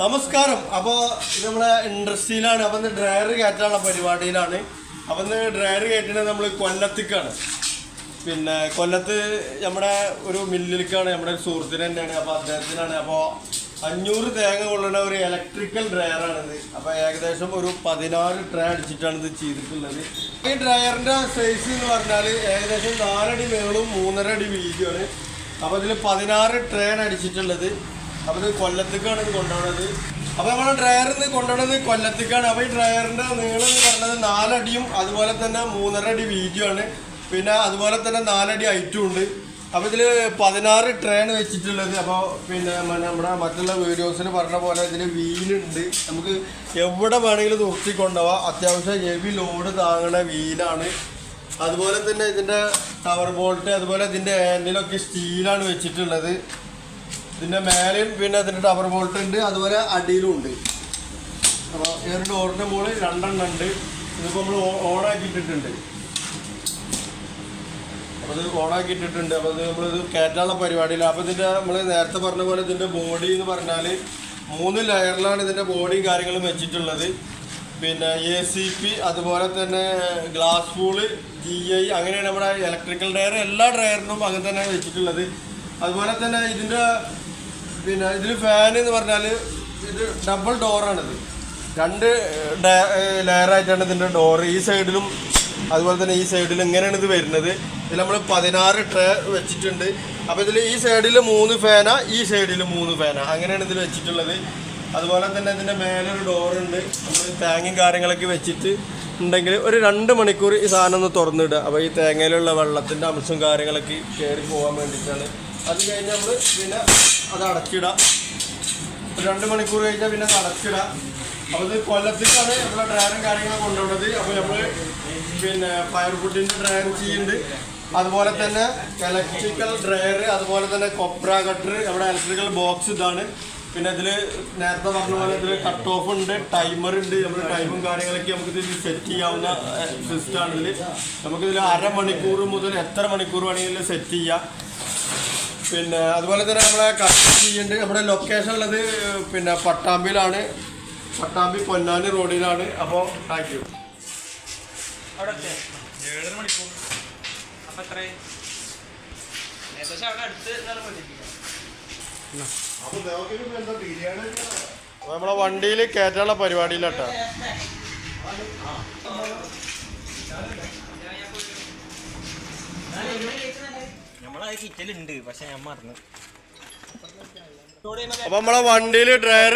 നമസ്കാരം. അപ്പോൾ നമ്മളെ ഇൻഡസ്ട്രിയിലാണ്. അപ്പം ഡ്രയർ കയറ്റാനുള്ള പരിപാടിയിലാണ്. അപ്പം ഡ്രയർ കയറ്റുന്നത് നമ്മൾ കൊല്ലത്തേക്കാണ്. പിന്നെ കൊല്ലത്ത് നമ്മുടെ ഒരു മില്ലിലേക്കാണ്. നമ്മുടെ ഒരു സുഹൃത്തിന് തന്നെയാണ്. അപ്പോൾ അദ്ദേഹത്തിനാണ്. അപ്പോൾ അഞ്ഞൂറ് തേങ്ങ കൊള്ളുന്ന ഒരു ഇലക്ട്രിക്കൽ ഡ്രയറാണിത് അപ്പോൾ ഏകദേശം ഒരു പതിനാറ് ട്രേ അടിച്ചിട്ടാണ് ഇത് ചെയ്തിട്ടുള്ളത്. ഈ ഡ്രയറിന്റെ സൈസ് എന്ന് പറഞ്ഞാൽ ഏകദേശം നാലടി മേളും മൂന്നര അടി വീതിയാണ്. അപ്പോൾ ഇതിൽ പതിനാറ് ട്രെയിൻ അടിച്ചിട്ടുള്ളത്. അപ്പോൾ കൊല്ലത്തേക്കാണ് ഇത് കൊണ്ടുപോകുന്നത് അപ്പോൾ നമ്മുടെ ഡ്രയറിൽ നിന്ന് കൊണ്ടുപോകുന്നത് കൊല്ലത്തേക്കാണ്. അപ്പോൾ ഈ ഡ്രയറിന്റെ നീളം എന്ന് പറഞ്ഞത് നാലടിയും അതുപോലെ തന്നെ മൂന്നര അടി വീതിയുമാണ് പിന്നെ അതുപോലെ തന്നെ നാലടി ഐറ്റും ഉണ്ട്. അപ്പോൾ ഇതിൽ പതിനാറ് ട്രെയിൻ വെച്ചിട്ടുള്ളത്. അപ്പോൾ പിന്നെ നമ്മുടെ മറ്റുള്ള വീഡിയോസിൽ പറഞ്ഞ പോലെ ഇതിൽ വീലുണ്ട്. നമുക്ക് എവിടെ വേണമെങ്കിലും നിർത്തി കൊണ്ടുപോകാം അത്യാവശ്യം ഹെവി ലോഡ് താങ്ങണ വീലാണ്. അതുപോലെ തന്നെ ഇതിന്റെ ടവർ ബോൾട്ട് അതുപോലെ ഇതിന്റെ ഹാൻഡിലൊക്കെ സ്റ്റീലാണ് വെച്ചിട്ടുള്ളത്. ഇതിന്റെ മേലെയും പിന്നെ ഇതിന്റെ ടവർ ബോൾട്ട് ഉണ്ട്. അതുപോലെ അടിയിലും ഉണ്ട്. അപ്പോൾ ഈ ഒരു മുകളിൽ രണ്ടെണ്ണം ഉണ്ട്. ഇതിപ്പോൾ നമ്മൾ ഓൺ ആക്കിയിട്ടിട്ടുണ്ട്. അപ്പോൾ ഇത് ഓൺ ആക്കിയിട്ടിട്ടുണ്ട്. അപ്പോൾ ഇത് നമ്മളിത് കയറ്റാനുള്ള പരിപാടിയില്ല. അപ്പോൾ ഇതിന്റെ നമ്മൾ നേരത്തെ പറഞ്ഞ പോലെ ഇതിന്റെ ബോഡി എന്ന് പറഞ്ഞാൽ മൂന്ന് ലെയറിലാണ് ഇതിന്റെ ബോഡിയും കാര്യങ്ങളും വെച്ചിട്ടുള്ളത്. പിന്നെ എ സി പി അതുപോലെ തന്നെ ഗ്ലാസ് ഫൂൾ ജി ഐ അങ്ങനെയാണ് നമ്മുടെ ഇലക്ട്രിക്കൽ ഡ്രയർ എല്ലാ ഡ്രയറിനും അങ്ങനെ തന്നെയാണ് വെച്ചിട്ടുള്ളത്. അതുപോലെ തന്നെ ഇതിന്റെ പിന്നെ ഇതിൽ ഫാൻ എന്ന് പറഞ്ഞാൽ ഇത് ഡബിൾ ഡോറാണിത് രണ്ട് ലെയറായിട്ടാണ് ഇതിന്റെ ഡോർ ഈ സൈഡിലും അതുപോലെ തന്നെ ഈ സൈഡിലും ഇങ്ങനെയാണ് ഇത് വരുന്നത്. ഇതിൽ നമ്മൾ പതിനാറ് ട്രേ വെച്ചിട്ടുണ്ട്. അപ്പോൾ ഇതിൽ ഈ സൈഡിൽ മൂന്ന് ഫാന ഈ സൈഡിൽ മൂന്ന് ഫാന അങ്ങനെയാണ് ഇതിൽ വെച്ചിട്ടുള്ളത്. അതുപോലെ തന്നെ ഇതിന്റെ മേലൊരു ഡോറുണ്ട് നമ്മൾ തേങ്ങയും കാര്യങ്ങളൊക്കെ വെച്ചിട്ട് ഉണ്ടെങ്കിൽ ഒരു രണ്ട് മണിക്കൂർ ഈ സാധനം ഒന്ന് തുറന്നിടുക. അപ്പോൾ ഈ തേങ്ങയിലുള്ള വെള്ളത്തിന്റെ അംശവും കാര്യങ്ങളൊക്കെ കയറി പോകാൻ വേണ്ടിയിട്ടാണ് അത് കഴിഞ്ഞ് നമ്മൾ പിന്നെ അത് അടച്ചിടാം രണ്ട് മണിക്കൂർ കഴിഞ്ഞാൽ പിന്നെ അത് അടച്ചിടാം അപ്പോൾ ഇത് കൊല്ലത്തേക്കാണ് നമ്മളെ ഡ്രയറും കാര്യങ്ങളും കൊണ്ടുപോകുന്നത് അപ്പോൾ നമ്മൾ പിന്നെ ഫയർ ഫുഡിന്റെ ഡ്രയർ ചെയ്യുന്നുണ്ട്. അതുപോലെ തന്നെ ഇലക്ട്രിക്കൽ ഡ്രയർ അതുപോലെ തന്നെ കൊപ്ര കട്ടർ നമ്മുടെ ഇലക്ട്രിക്കൽ ബോക്സ് ഇതാണ്. പിന്നെ ഇതിൽ നേരത്തെ പറഞ്ഞ പോലെ ഇതിൽ കട്ട് ഓഫ് ഉണ്ട് ടൈമർ ഉണ്ട്. നമ്മുടെ ടൈമും കാര്യങ്ങളൊക്കെ നമുക്ക് ഇതിൽ സെറ്റ് ചെയ്യാവുന്ന സിസ്റ്റമാണ് ഇതിൽ നമുക്കിതിൽ അരമണിക്കൂർ മുതൽ എത്ര മണിക്കൂർ വേണമെങ്കിലും സെറ്റ് ചെയ്യാം. പിന്നെ അതുപോലെ തന്നെ നമ്മളെ കട്ട് ചെയ്യുന്നുണ്ട് നമ്മുടെ ലൊക്കേഷൻ ഉള്ളത് പിന്നെ പട്ടാമ്പിയിലാണ്. പട്ടാമ്പി പൊന്നാനി റോഡിലാണ്. അപ്പോൾ താങ്ക് യു അവിടെ എത്തിയോ? ഏഴര മണിക്കൂർ. അപ്പൊ എത്രയായി? ഏകദേശം അവിടെ അടുത്ത് എന്നാലും മതി നമ്മളെ വണ്ടിയിൽ കയറ്റാനുള്ള പരിപാടിയിലാട്ടോ. നമ്മളത് കിറ്റലുണ്ട് പക്ഷെ ഞാൻ നമ്മളെ വണ്ടിയിൽ ഡ്രയർ